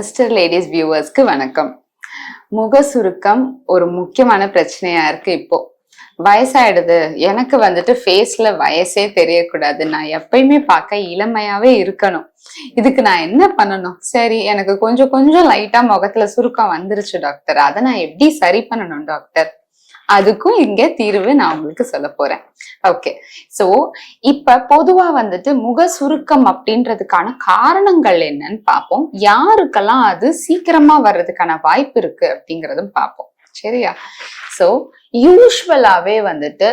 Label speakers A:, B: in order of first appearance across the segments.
A: Mister ladies வியூவர்ஸ்க்கு வணக்கம். முக சுருக்கம் ஒரு முக்கியமான பிரச்சனையா இருக்கு இப்போ. வயசாயிடுது. எனக்கு வந்துட்டு ஃபேஸ்ல வயசே தெரியக்கூடாது. நான் எப்பயுமே பார்க்க இளமையாவே இருக்கணும். இதுக்கு நான் என்ன பண்ணணும்? சரி எனக்கு கொஞ்சம் கொஞ்சம் லைட்டா முகத்துல சுருக்கம் வந்துருச்சு டாக்டர் அதை நான் எப்படி சரி பண்ணணும் டாக்டர் அதுக்கும் இங்க தீர்வு நான் உங்களுக்கு சொல்ல போறேன். ஓகே சோ இப்ப பொதுவா வந்துட்டு முக சுருக்கம் அப்படின்றதுக்கான காரணங்கள் என்னன்னு பார்ப்போம். யாருக்கெல்லாம் அது சீக்கிரமா வர்றதுக்கான வாய்ப்பு இருக்கு அப்படிங்கறதும் பார்ப்போம். சரியா? சோ யூஸ்வலாவே வந்துட்டு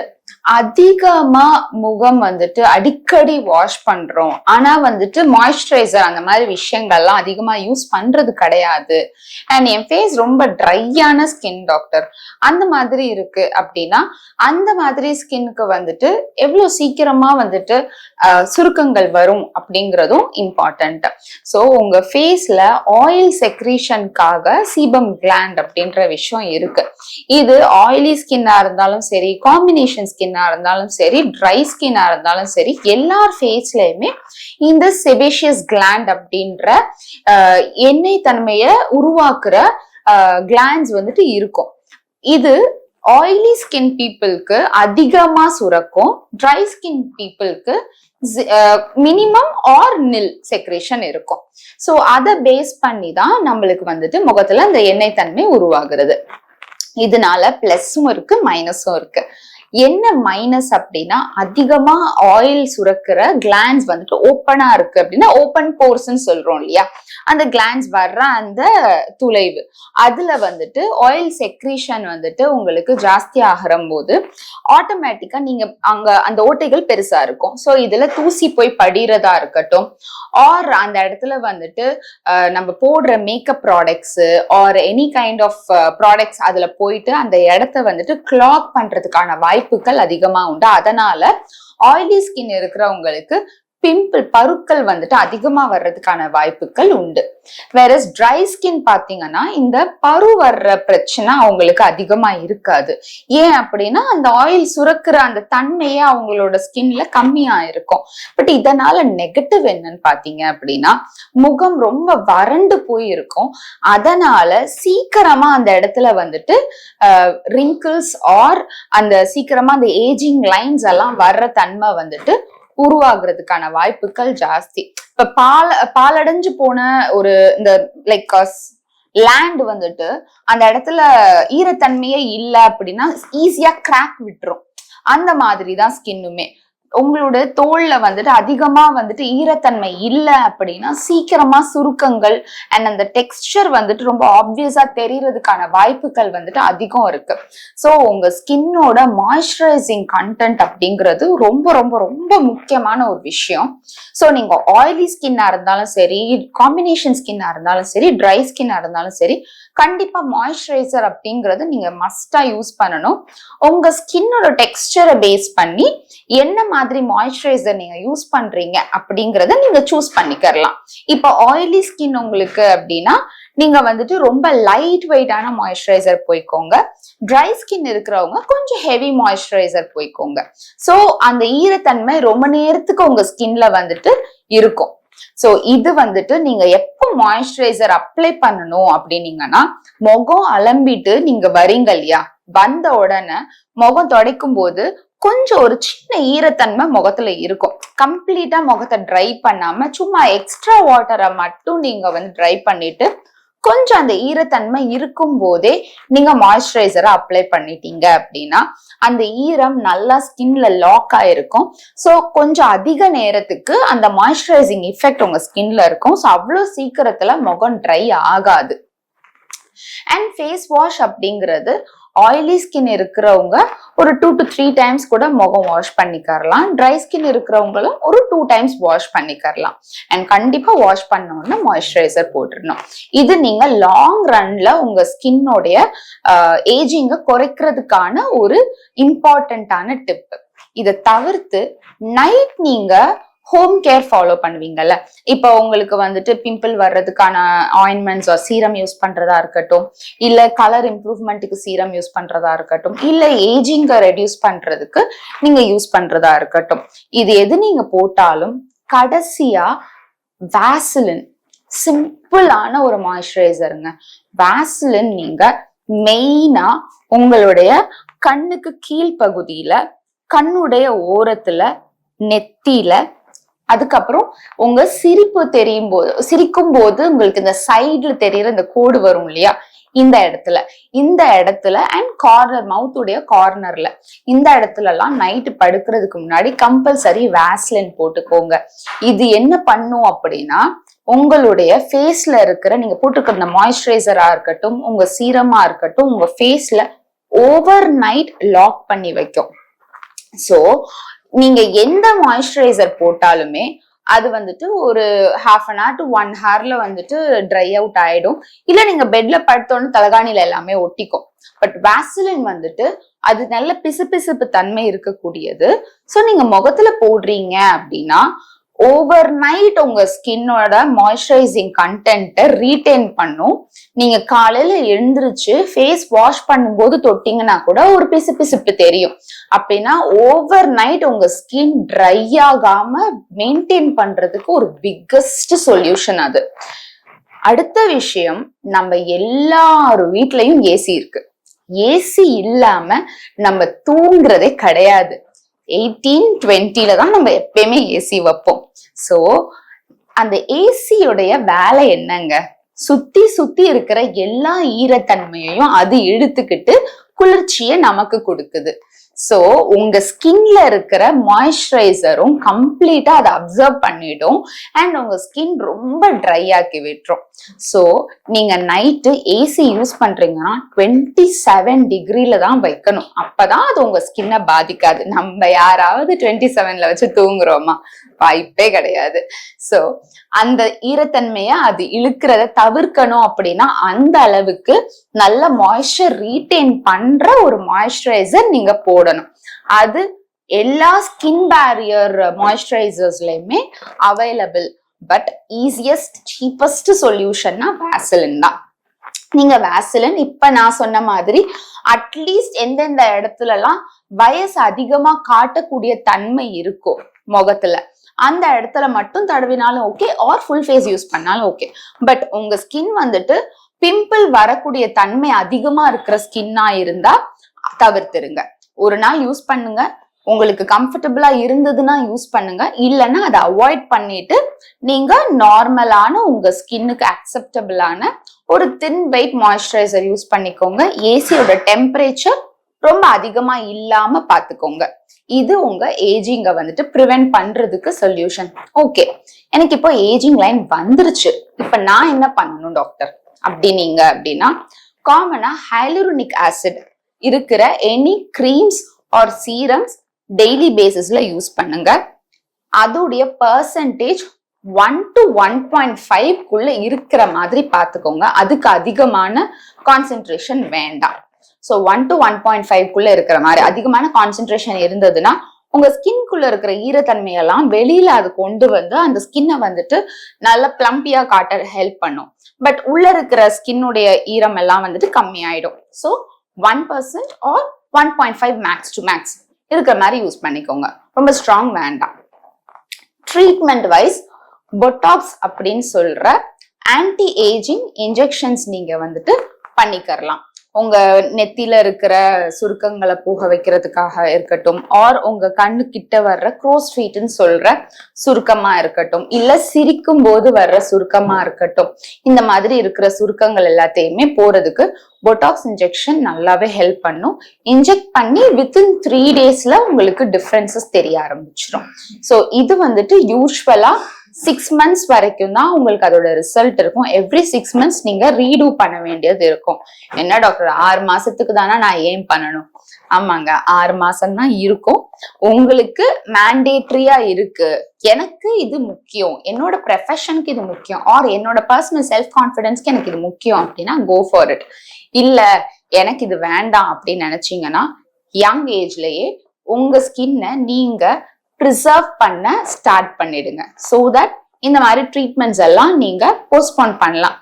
A: அதிகமா முகம் வந்துட்டு அடிக்கடி வாஷ் பண்றோம். ஆனா வந்துட்டு மாய்ஸ்சரைசர் அந்த மாதிரி விஷயங்கள்லாம் அதிகமா யூஸ் பண்றது கிடையாது. அண்ட் என் ஃபேஸ் ரொம்ப ட்ரையான ஸ்கின் டாக்டர் அந்த மாதிரி இருக்கு அப்படின்னா அந்த மாதிரி ஸ்கின்னுக்கு வந்துட்டு எவ்வளவு சீக்கிரமா வந்துட்டு சுருக்கங்கள் வரும் அப்படிங்கிறதும் இம்பார்ட்டன்ட் ஸோ உங்க ஃபேஸ்ல ஆயில் செக்ரீஷனுக்காக சீபம் கிளாண்ட் அப்படின்ற விஷயம் இருக்கு. இது ஆயிலி ஸ்கின்னா இருந்தாலும் சரி காம்பினேஷன் ஸ்கின்னாக இருந்தாலும் சரி ட்ரை ஸ்கின்னாக இருந்தாலும் சரி எல்லார் ஃபேஸ்லயுமே இந்த செபேஷியஸ் கிளாண்ட் அப்படின்ற எண்ணெய் தன்மையை உருவாக்குற கிளாண்ட்ஸ் வந்துட்டு இருக்கும். இது ஆயிலி ஸ்கின் பீப்புளுக்கு அதிகமா சுரக்கும். ட்ரை ஸ்கின் பீப்புளுக்கு மினிமம் ஆர் நில் செக்ரேஷன் இருக்கும். ஸோ அதை பேஸ் பண்ணி தான் நம்மளுக்கு வந்துட்டு முகத்துல அந்த எண்ணெய் தன்மை உருவாகிறது. இதனால பிளஸும் இருக்கு மைனஸும் இருக்கு. என்ன மைனஸ் அப்படின்னா அதிகமா ஆயில் சுரக்கிற கிளான்ஸ் வந்துட்டு ஓப்பனா இருக்கு அப்படின்னா ஓப்பன் போர்ஸ்ன்னு சொல்றோம் இல்லையா? அந்த கிளான்ஸ் வர்ற அந்த துளைவு. அதுல வந்துட்டு ஆயில் செக்ரீஷன் வந்துட்டு உங்களுக்கு ஜாஸ்தி ஆகிற போது ஆட்டோமேட்டிக்கா நீங்க அங்க அந்த ஓட்டைகள் பெருசா இருக்கும். ஸோ இதுல தூசி போய் படிறதா இருக்கட்டும் ஆர் அந்த இடத்துல வந்துட்டு நம்ம போடுற makeup products or any kind of products அதுல போயிட்டு அந்த இடத்த வந்துட்டு கிளாக் பண்றதுக்கான வாய்ப்புகள் அதிகமா உண்டு. அதனால ஆயிலி ஸ்கின் இருக்கிறவங்களுக்கு பிம்பிள் பருக்கள் வந்துட்டு அதிகமா வர்றதுக்கான வாய்ப்புகள் உண்டு. வேற ட்ரை ஸ்கின் பாத்தீங்கன்னா இந்த பரு வர்ற பிரச்சனை அவங்களுக்கு அதிகமா இருக்காது. ஏன் அப்படின்னா அந்த ஆயில் சுரக்கிற அந்த தன்மையே அவங்களோட ஸ்கின்ல கம்மியா இருக்கும். பட் இதனால நெகட்டிவ் என்னன்னு பாத்தீங்க அப்படின்னா முகம் ரொம்ப வறண்டு போயிருக்கும். அதனால சீக்கிரமா அந்த இடத்துல வந்துட்டு ரிங்கிள்ஸ் ஆர் அந்த சீக்கிரமா அந்த ஏஜிங் லைன்ஸ் எல்லாம் வர்ற தன்மை வந்துட்டு உருவாகிறதுக்கான வாய்ப்புகள் ஜாஸ்தி. இப்ப பால் பாலடைஞ்சு போன ஒரு இந்த லைக் லேண்ட் uh, வந்துட்டு அந்த இடத்துல ஈரத்தன்மையே இல்லை அப்படின்னா ஈஸியா கிராக் விட்டுரும். அந்த மாதிரி தான் ஸ்கின்னுமே உங்களோட தோல்ல வந்துட்டு அதிகமா வந்துட்டு ஈரத்தன்மை இல்லை அப்படின்னா சீக்கிரமா சுருக்கங்கள் அண்ட் அந்த டெக்ஸ்டர் வந்துட்டு ரொம்ப ஆப்வியஸா தெரியறதுக்கான வாய்ப்புகள் வந்துட்டு அதிகம் இருக்கு. ஸோ உங்க ஸ்கின்னோட மாய்ஸ்சரைசிங் கண்டென்ட் அப்படிங்கிறது ரொம்ப ரொம்ப ரொம்ப முக்கியமான ஒரு விஷயம். ஸோ நீங்க ஆயிலி ஸ்கின்னா இருந்தாலும் சரி காம்பினேஷன் ஸ்கின்னா இருந்தாலும் சரி ட்ரை ஸ்கின்னா இருந்தாலும் சரி கண்டிப்பா மாய்ஸ்சரைசர் அப்படிங்கறது நீங்க மஸ்டா யூஸ் பண்ணணும். உங்க ஸ்கின்னோட டெக்ஸ்டரை பேஸ் பண்ணி என்ன மாதிரி மாய்ஸ்சரைசர் நீங்க யூஸ் பண்றீங்க அப்படிங்கறத நீங்க சூஸ் பண்ணிக்கிறலாம். இப்போ ஆயிலி ஸ்கின் உங்களுக்கு அப்படின்னா நீங்க வந்துட்டு ரொம்ப லைட் வெயிட்டான மாய்ஸ்சரைசர் போய்க்கோங்க. ட்ரை ஸ்கின் இருக்கிறவங்க கொஞ்சம் ஹெவி மாய்ஸ்சரைசர் போய்க்கோங்க. ஸோ அந்த ஈரத்தன்மை ரொம்ப நேரத்துக்கு உங்க ஸ்கின்ல வந்துட்டு இருக்கும். ஸோ இது வந்துட்டு நீங்க எப்போ மாய்ஸ்சரைசர் அப்ளை பண்ணணும் அப்படின்னீங்கன்னா முகம் அலம்பிட்டு நீங்க வரீங்க இல்லையா? வந்த உடனே முகம் துடைக்கும் போது கொஞ்சம் ஒரு சின்ன ஈரத்தன்மை முகத்துல இருக்கும். கம்ப்ளீட்டா முகத்தை ட்ரை பண்ணாம சும்மா எக்ஸ்ட்ரா வாட்டரை மட்டும் நீங்க வந்து ட்ரை பண்ணிட்டு கொஞ்சம் அந்த ஈரத்தன்மை இருக்கும் போதே நீங்க மாய்ஸ்சரைசரை அப்ளை பண்ணிட்டீங்க அப்படின்னா அந்த ஈரம் நல்லா ஸ்கின்ல லாக் ஆயிருக்கும். ஸோ கொஞ்சம் அதிக நேரத்துக்கு அந்த மாய்ஸ்சரைசிங் எஃபெக்ட் உங்க ஸ்கின்ல இருக்கும். ஸோ அவ்வளோ சீக்கிரத்துல முகம் ட்ரை ஆகாது. அண்ட் ஃபேஸ் வாஷ் அப்படிங்கிறது ஆயிலி ஸ்கின் இருக்கிறவங்க ஒரு டூ டு த்ரீ டைம்ஸ் கூட முகம் வாஷ் பண்ணிக்கரலாம் ட்ரை ஸ்கின் இருக்கிறவங்களும் ஒரு டூ டைம்ஸ் வாஷ் பண்ணிக்கரலாம் அண்ட் கண்டிப்பாக வாஷ் பண்ண மாய்ஸ்சரைசர் போட்டுடணும். இது நீங்கள் லாங் ரன்ல உங்க ஸ்கின்னோடைய ஏஜிங்கை குறைக்கிறதுக்கான ஒரு இம்பார்ட்டண்ட்டான டிப்பு இதை தவிர்த்து நைட் நீங்க ஹோம் கேர் ஃபாலோ பண்ணுவீங்கல்ல. இப்போ உங்களுக்கு வந்துட்டு பிம்பிள் வர்றதுக்கான ஆயின்மெண்ட்ஸ் சீரம் யூஸ் பண்றதா இருக்கட்டும் இல்ல கலர் இம்ப்ரூவ்மெண்ட்டுக்கு சீரம் யூஸ் பண்றதா இருக்கட்டும் இல்ல ஏஜிங்கை ரெடியூஸ் பண்றதுக்கு நீங்க யூஸ் பண்றதா இருக்கட்டும். இது எது நீங்க போட்டாலும் கடைசியா வேசிலின் சிம்பிளான ஒரு மாய்ஸ்சரைசருங்க வேசிலின் நீங்க மெயினா உங்களுடைய கண்ணுக்கு கீழ்ப்பகுதியில கண்ணுடைய ஓரத்துல நெத்தியில அதுக்கப்புறம் உங்க சிரிப்பு தெரியும் போது சிரிக்கும் போது உங்களுக்கு இந்த சைடுல தெரியற இந்த கோடு வரும் இல்லையா? இந்த இடத்துல. இந்த இடத்துல அண்ட் கார்னர் மவுத்துடைய கார்னர்ல இந்த இடத்துல எல்லாம் நைட்டு படுக்கிறதுக்கு முன்னாடி கம்பல்சரி வேஸ்லின் போட்டுக்கோங்க. இது என்ன பண்ணும் அப்படின்னா உங்களுடைய ஃபேஸ்ல இருக்கிற நீங்க போட்டுக்கிற இந்த மாய்ஸ்சரைசரா இருக்கட்டும் உங்க சீரமா இருக்கட்டும் உங்க ஃபேஸ்ல ஓவர் நைட் லாக் பண்ணி வைக்கும். சோ நீங்க எந்த மாய்ஸ்சரைசர் போட்டாலுமே அது வந்துட்டு ஒரு half an hour to one ஹவர்ல வந்துட்டு ட்ரை அவுட் ஆயிடும். இல்ல நீங்க பெட்ல படுத்தோன்னு தலகாணில எல்லாமே ஒட்டிக்கும். பட் வேஸ்லின் வந்துட்டு அது நல்ல பிசுபிசுப்பு தன்மை இருக்கக்கூடியது. ஸோ நீங்க முகத்துல போடுறீங்க அப்படின்னா ஓவர் நைட் உங்க ஸ்கின்னோட மாய்ஸ்சரைசிங் கண்டென்ட்டை ரீட்டைன் பண்ணும். நீங்க காலையில எழுந்திருச்சு ஃபேஸ் வாஷ் பண்ணும்போது தொட்டிங்கன்னா கூட ஒரு பிசு பிசுப்பு தெரியும். அப்படின்னா ஓவர் நைட் உங்க ஸ்கின் ட்ரை ஆகாம மெயின்டைன் பண்றதுக்கு ஒரு பிக்கஸ்ட் சொல்யூஷன் அது. அடுத்த விஷயம் நம்ம எல்லார் வீட்லயும் ஏசி இருக்கு. ஏசி இல்லாம நம்ம தூங்குறதே கிடையாது. எயிட்டீன் டுவெண்ட்டில தான் நம்ம எப்பயுமே ஏசி வைப்போம். சோ அந்த ஏசியுடைய வேலை என்னங்க? சுத்தி சுத்தி இருக்கிற எல்லா ஈரத்தன்மையையும் அது எடுத்துக்கிட்டு குளிர்ச்சியை நமக்கு கொடுக்குது. சோ உங்க ஸ்கின்ல இருக்கிற மாய்ஸ்சரைசரும் கம்ப்ளீட்டா அதை அப்சர்வ் பண்ணிடும். அண்ட் உங்க ஸ்கின் ரொம்ப ட்ரை ஆக்கி விட்டுரும். சோ நீங்க நைட்டு ஏசி யூஸ் பண்றீங்கன்னா டுவெண்ட்டி செவன் டிகிரில தான் வைக்கணும். அப்பதான் அது உங்க ஸ்கின்னை பாதிக்காது. நம்ம யாராவது டுவெண்ட்டி செவன்ல வச்சு தூங்குறோமா? வாய்ப்பே கிடையாது. சோ அந்த ஈரத்தன்மையை அது இழுக்கிறத தவிர்க்கணும் அப்படின்னா அந்த அளவுக்கு நல்ல மாய்ஸ்சர் ரீட்டைன் பண்ற ஒரு மாய்ஸ்சரைசர் நீங்க போடணும். அது எல்லா ஸ்கின் பேரியர் மாய்ஸ்சரைசர்ஸ்லயுமே அவைலபிள் பட் ஈஸியஸ்ட் சீப்பஸ்ட் சொல்யூஷன்னா வேசலின் தான். நீங்க வேசலின் இப்ப நான் சொன்ன மாதிரி அட்லீஸ்ட் எந்தெந்த இடத்துல எல்லாம் வயசு அதிகமா காட்டக்கூடிய தன்மை இருக்கும் முகத்துல அந்த இடத்துல மட்டும் தடவினாலும் okay or full face use பண்ணாலும் ஓகே பட் உங்க ஸ்கின் வந்துட்டு பிம்பிள் வரக்கூடிய தன்மை அதிகமா இருக்கிற ஸ்கின்னா இருந்தா தவிர்த்துருங்க. ஒரு நாள் யூஸ் பண்ணுங்க. உங்களுக்கு கம்ஃபர்டபுளா இருந்ததுன்னா யூஸ் பண்ணுங்க. இல்லைன்னா அதை அவாய்ட் பண்ணிட்டு நீங்க நார்மலான உங்க ஸ்கின்னுக்கு அக்செப்டபிளான ஒரு தின் வெயிட் மாய்ஸ்சரைசர் யூஸ் பண்ணிக்கோங்க. ஏசியோட டெம்பரேச்சர் ரொம்ப அதிகமா இல்லாம பாத்துக்கோங்க இது உங்க ஏஜிங்க வந்துட்டு ப்ரிவென்ட் பண்றதுக்கு சொல்யூஷன் ஓகே எனக்கு இப்போ ஏஜிங் லைன் வந்துருச்சு. இப்ப நான் என்ன பண்ணணும் டாக்டர் அப்படின்னீங்க அப்படின்னா காமனா ஹைலூரோனிக் ஆசிட் இருக்கிற any creams or serums daily பேசிஸ்ல யூஸ் பண்ணுங்க. அதோடைய percentage one to one point five குள்ள இருக்கிற மாதிரி பார்த்துக்கோங்க அதுக்கு அதிகமான கான்சென்ட்ரேஷன் வேண்டாம். So one to one point five குள்ள இருக்கிற மாதிரி அதிகமான கான்சென்ட்ரேஷன் இருந்ததுன்னா உங்க ஸ்கின்குள்ள இருக்கிற ஈரத்தன்மையெல்லாம் வெளியில அது கொண்டு வந்து அந்த ஸ்கின்னை வந்துட்டு நல்ல பிளம்பியா காட்ட ஹெல்ப் பண்ணும். பட் உள்ள இருக்கிற ஸ்கின்னுடைய ஈரம் எல்லாம் வந்துட்டு கம்மியாயிடும். So one percent or one point five max to max இருக்கிற மாதிரி யூஸ் பண்ணிக்கோங்க. ரொம்ப ஸ்ட்ராங் வேண்டாம் ட்ரீட்மெண்ட் வைஸ் பொட்டாக்ஸ் அப்படின்னு சொல்ற ஆன்டி ஏஜிங் இன்ஜெக்ஷன்ஸ் நீங்க வந்துட்டு பண்ணிக்கரலாம் உங்க நெத்தியில இருக்கிற சுருக்கங்களை போக வைக்கிறதுக்காக இருக்கட்டும் ஆர் உங்க கண்ணு கிட்ட வர்ற க்ரோஸ் ஃபீட்னு சொல்ற சுருக்கமா இருக்கட்டும் இல்ல சிரிக்கும் போது வர்ற சுருக்கமா இருக்கட்டும் இந்த மாதிரி இருக்கிற சுருக்கங்கள் எல்லாத்தையுமே போறதுக்கு பொட்டாக்ஸ் இன்ஜெக்ஷன் நல்லாவே ஹெல்ப் பண்ணும். இன்ஜெக்ட் பண்ணி வித்தின் த்ரீ டேஸ்ல உங்களுக்கு டிஃப்ரென்சஸ் தெரிய ஆரம்பிச்சிடும் ஸோ இது வந்துட்டு யூஸ்வலா சிக்ஸ் மந்த்ஸ் வரைக்கும் தான் உங்களுக்கு அதோட ரிசல்ட் இருக்கும். எவ்ரி சிக்ஸ் மந்த்ஸ் நீங்க ரீடூ பண்ண வேண்டியது இருக்கும். என்ன டாக்டர் ஆறு மாசத்துக்கு தானே நான் ஏன் பண்ணணும். ஆமாங்க ஆறு மாசம் தான் இருக்கும். உங்களுக்கு மேண்டேட்ரியா இருக்கு. எனக்கு இது முக்கியம். என்னோட ப்ரொஃபஷனுக்கு இது முக்கியம். ஆர் என்னோட பர்சனல் செல்ஃப் கான்ஃபிடன்ஸ்க்கு எனக்கு இது முக்கியம் அப்படின்னா கோ ஃபார் இட் இல்ல எனக்கு இது வேண்டாம் அப்படின்னு நினைச்சீங்கன்னா யங் ஏஜ்லயே உங்க ஸ்கின்னை நீங்க ப்ரிசர்வ் பண்ண ஸ்டார்ட் பண்ணிடுங்க. ஸோ தட் இந்த மாதிரி ட்ரீட்மெண்ட்ஸ் எல்லாம் நீங்க போஸ்ட்போன் பண்ணலாம்.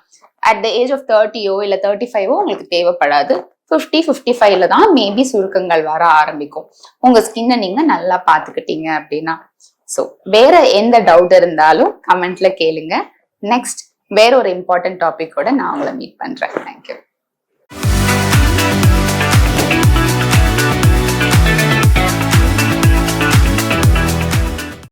A: அட் த ஏஜ் ஆஃப் தேர்ட்டியோ இல்லை தேர்ட்டி ஃபைவோ உங்களுக்கு தேவைப்படாது. ஃபிஃப்டி ஃபிஃப்டி ஃபைவ்ல தான் மேபி சுருக்கங்கள் வர ஆரம்பிக்கும். உங்க ஸ்கின்னை நீங்க நல்லா பார்த்துக்கிட்டீங்க அப்படின்னா. ஸோ வேற எந்த டவுட் இருந்தாலும் கமெண்ட்ல கேளுங்க. நெக்ஸ்ட் வேற ஒரு இம்பார்ட்டன்ட் டாபிக்கோட நான் உங்களை மீட் பண்றேன். தேங்க்யூ